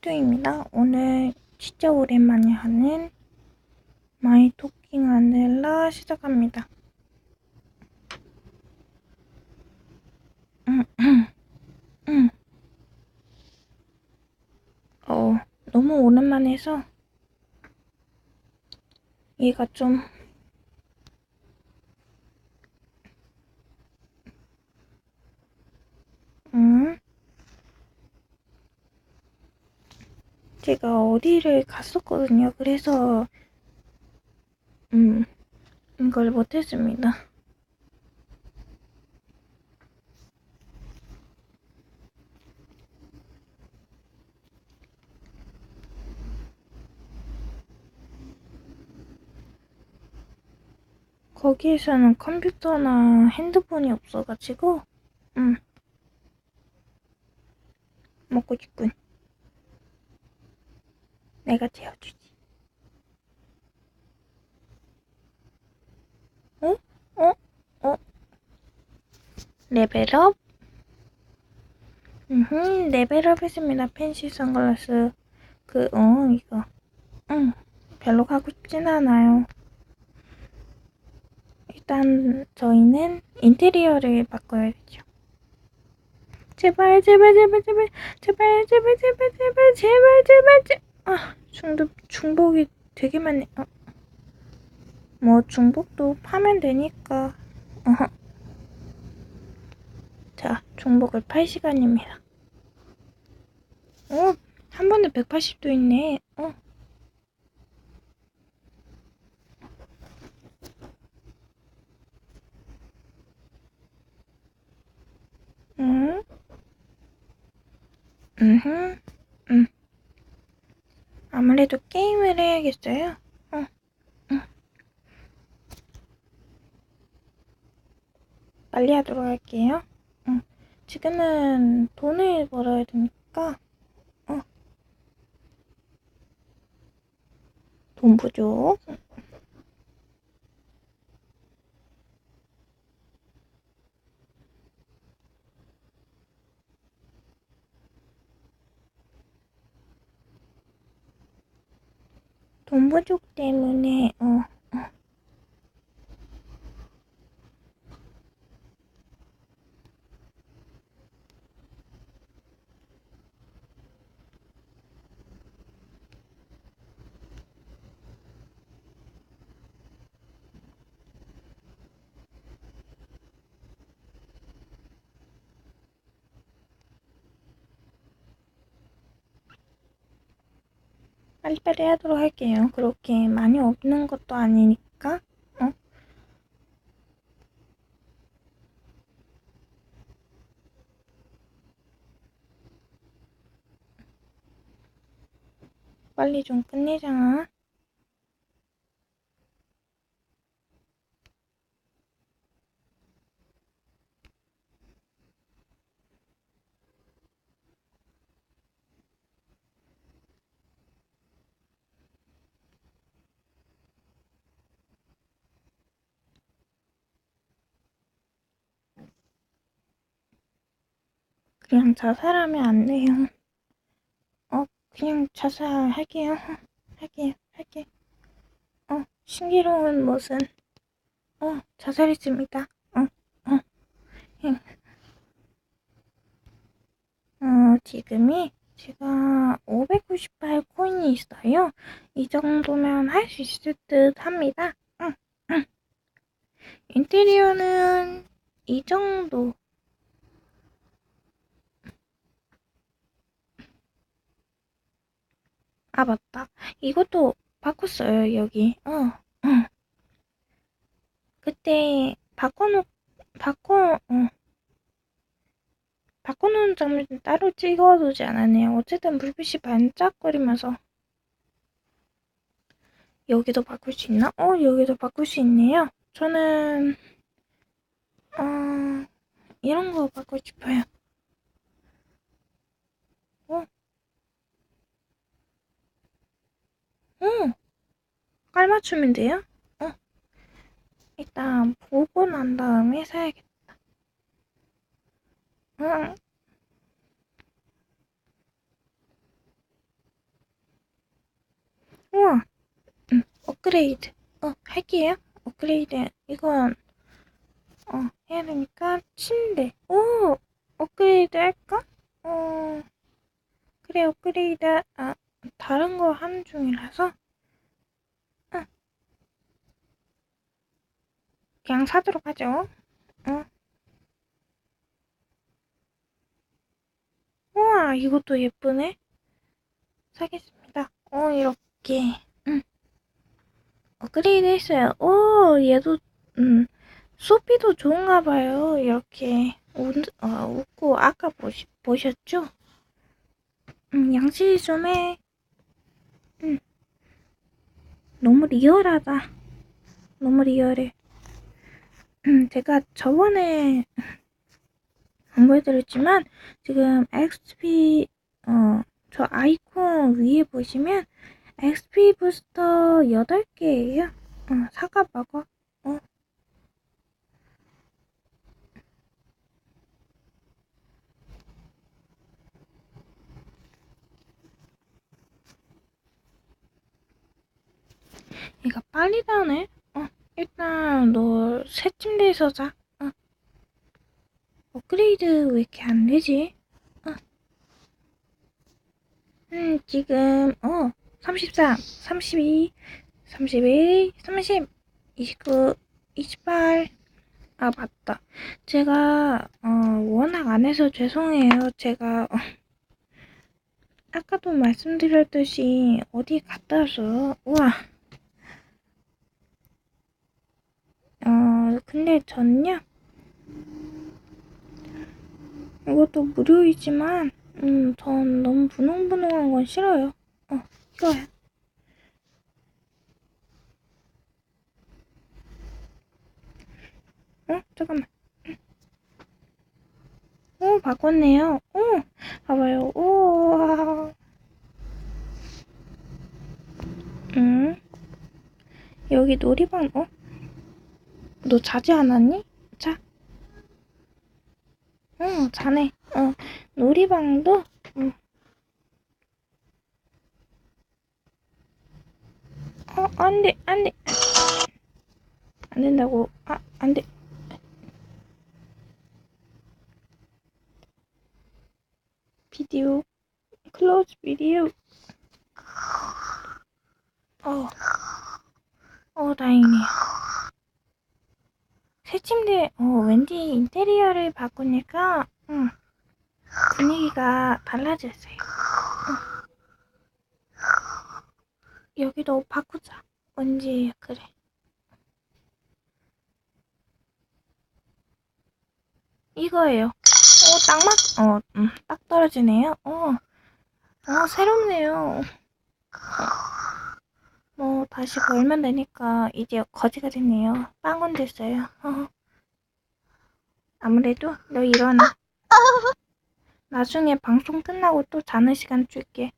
뚜뚜입니다. 오늘 진짜 오랜만에 하는 마이 토킹 안델라 시작합니다. 음, 음, 음. 어, 너무 오랜만에 해서 얘가 좀 음. 제가 어디를 갔었거든요. 그래서 음 이걸 못했습니다. 거기에서는 컴퓨터나 핸드폰이 없어가지고 음 먹고 싶군. 내가 재워주지. 어? 어? 어? 레벨업? 음, 레벨업 했습니다. 펜시 선글라스. 그, 어, 이거. 응, 별로 가고 싶진 않아요. 일단, 저희는 인테리어를 바꿔야겠죠. 제발, 제발, 제발, 제발, 제발, 제발, 제발, 제발, 제발, 제발, 제발. 아, 중복, 중복이 되게 많네. 어. 뭐, 중복도 파면 되니까. 어허. 자, 중복을 팔 시간입니다. 어, 한 번에 180도 있네. 어. 응? 음, 음. 아무래도 게임을 해야겠어요. 어, 응. 빨리 하도록 할게요. 응. 지금은 돈을 벌어야 되니까, 어. 돈 부족. 돈 부족 때문에, 어, 어. 빨리빨리 하도록 할게요. 그렇게 많이 없는 것도 아니니까, 어? 빨리 좀 끝내자. 그냥 자살하면 안 돼요. 어, 그냥 자살할게요. 할게요. 할게. 어, 신기로운 것은, 어, 자살했습니다. 어, 어, 응. 어, 지금이 제가 598 코인이 있어요. 이 정도면 할 수 있을 듯 합니다. 응, 응. 인테리어는 이 정도. 아, 맞다. 이것도 바꿨어요, 여기. 어, 어. 그때 바꿔놓, 바꿔, 어. 바꿔놓은 장면 따로 찍어두지 않았네요. 어쨌든 불빛이 반짝거리면서. 여기도 바꿀 수 있나? 어, 여기도 바꿀 수 있네요. 저는, 어, 이런 거 바꾸고 싶어요. 어? 어, 깔맞춤면 돼요? 어. 일단 보고 난 다음에 사야겠다. 응. 우와. 음, 업그레이드. 어, 할게요. 업그레이드. 이건, 어, 해야 되니까, 침대. 오! 업그레이드 할까? 어, 그래, 업그레이드, 아, 다른 거 하는 중이라서, 응. 그냥 사도록 하죠. 어. 우와, 이것도 예쁘네. 사겠습니다. 어, 이렇게. 응. 업그레이드 했어요. 오, 얘도, 음, 소피도 좋은가 봐요. 이렇게, 웃, 어, 웃고, 아까 보시, 보셨죠? 음, 양치 좀 해. 음. 너무 리얼하다. 너무 리얼해. 음, 제가 저번에 안 보여드렸지만, 지금 XP, 어, 저 아이콘 위에 보시면, XP 부스터 8개예요. 어, 사과 먹어. 얘가 빨리 자네? 어, 일단 너 새 침대에서 자. 어. 업그레이드 왜 이렇게 안 되지? 어. 음, 지금, 어, 33, 32, 31, 30, 29, 28. 아, 맞다. 제가, 어, 워낙 안 해서 죄송해요. 제가, 어, 아까도 말씀드렸듯이, 어디 갔다 와서, 우와. 어, 근데 전요, 이것도 무료이지만, 음, 전 너무 분홍분홍한 건 싫어요. 어, 이거야. 어? 잠깐만. 오, 바꿨네요. 오, 봐봐요. 오, 와. 음. 여기 놀이방, 어? 너 자지 않았니? 자. 응, 자네. 어, 놀이방도, 응. 어, 안 돼, 안 돼. 안 된다고. 아, 안 돼. 비디오. 클로즈 비디오. 어. 어, 다행이네요. 새 침대, 어, 왠지 인테리어를 바꾸니까, 응. 분위기가 달라졌어요. 응. 여기도 바꾸자. 왠지, 그래. 이거예요. 어, 딱 맞, 어, 음, 딱 떨어지네요. 어, 어, 새롭네요. 어, 뭐, 다시 걸면 되니까, 이제 거지가 됐네요. 빵원 됐어요. 어. 아무래도, 너 일어나. 나중에 방송 끝나고 또 자는 시간 줄게.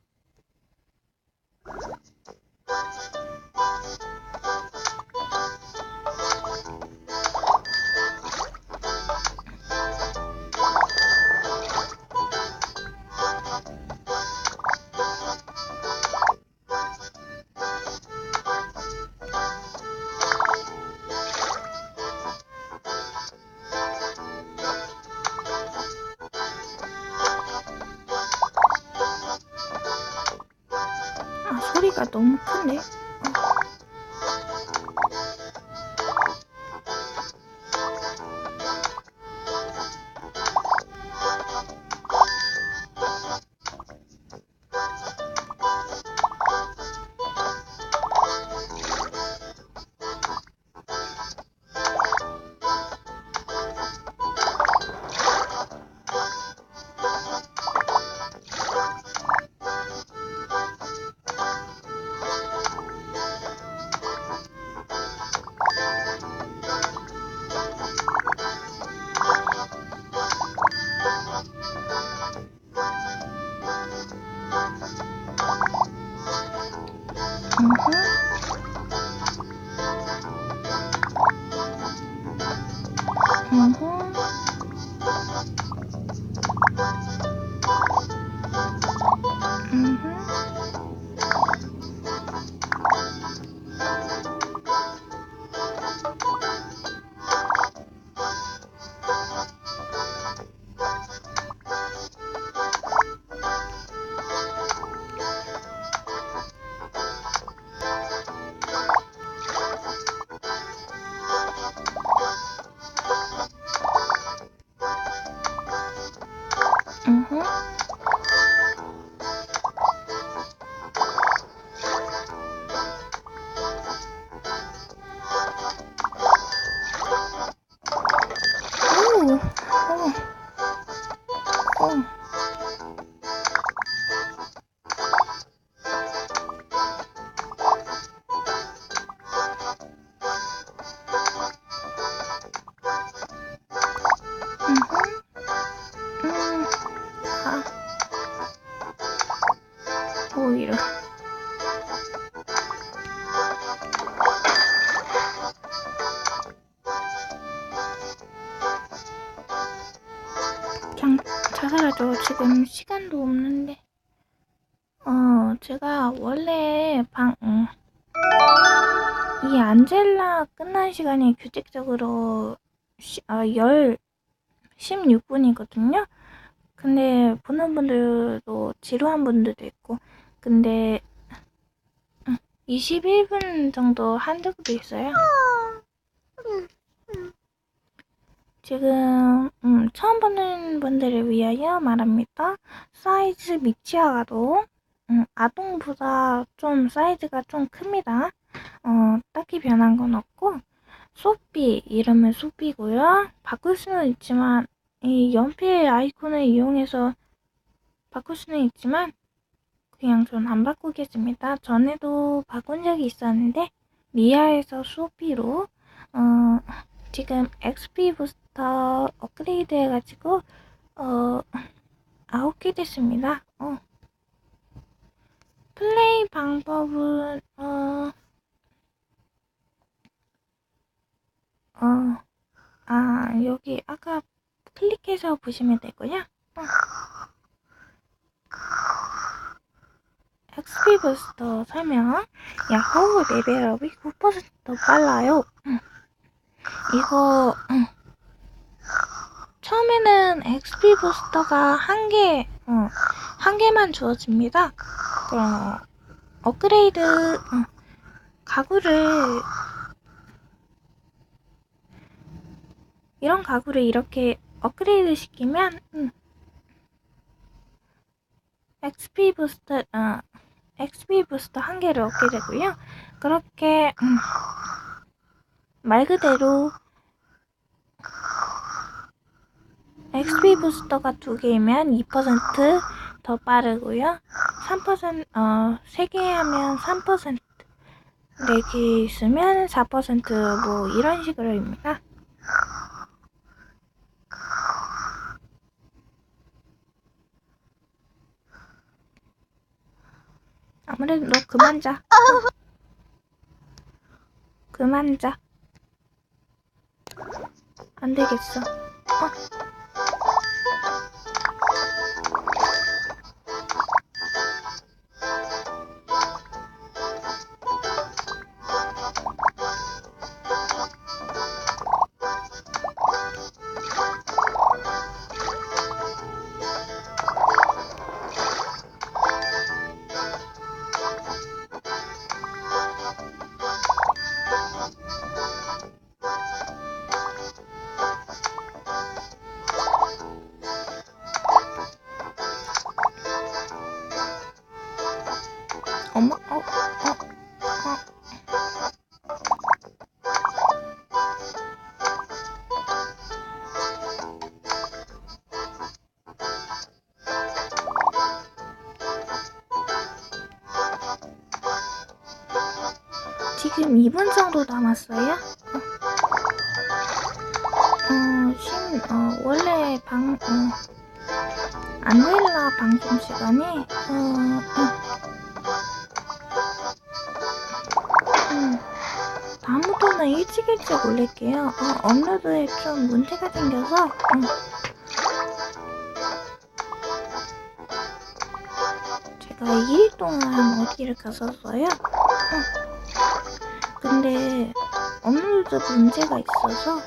너무 큰데? 음 지금 시간도 없는데. 어, 제가 원래 방, 음, 이 안젤라 끝난 시간이 규칙적으로 시, 아, 10, 16분이거든요. 근데 보는 분들도 지루한 분들도 있고, 근데 음, 21분 정도 한 적도 있어요. 지금 음, 처음 보는 분들을 위하여 말합니다. 사이즈 미치아가도 음, 아동보다 좀 사이즈가 좀 큽니다. 어, 딱히 변한 건 없고 소피 이름은 소피고요. 바꿀 수는 있지만 이 연필 아이콘을 이용해서 바꿀 수는 있지만 그냥 전 안 바꾸겠습니다. 전에도 바꾼 적이 있었는데 미아에서 소피로 어, 지금 XP 부스터 업그레이드 해가지고 어 아홉 개 됐습니다. 어. 플레이 방법은 어 어, 아, 여기 아까 클릭해서 보시면 되고요. 어. XP 부스터 설명. 야호 레벨업이 9%더 빨라요. 음. 이거 음. 처음에는 XP 부스터가 한 개, 어, 한 개만 주어집니다. 그럼 업그레이드 어, 가구를 이런 가구를 이렇게 업그레이드 시키면 음, XP 부스터 어, XP 부스터 한 개를 얻게 되고요. 그렇게 음, 말 그대로 XP 부스터가 두 개이면 2%더 빠르고요. 3% 어, 세 개 하면 3%, 네 개 있으면 4%뭐 이런 식으로입니다. 아무래도 너 그만 자. 그만 자. 안 되겠어. 어. 엄마, 어, 어, 어. 지금 2분 정도 남았어요. 다음부터는 일찍 일찍 올릴게요. 어, 업로드에 좀 문제가 생겨서, 음. 제가 2일 동안 어디를 갔었어요. 어. 근데 업로드 문제가 있어서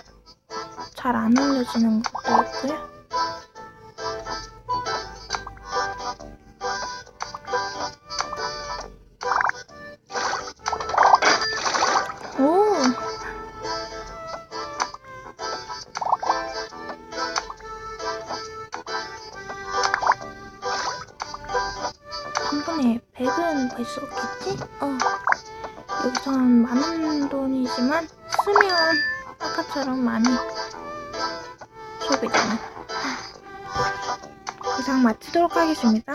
잘 안 올려지는 것도 있고요. 소비되는. 이상 마치도록 하겠습니다.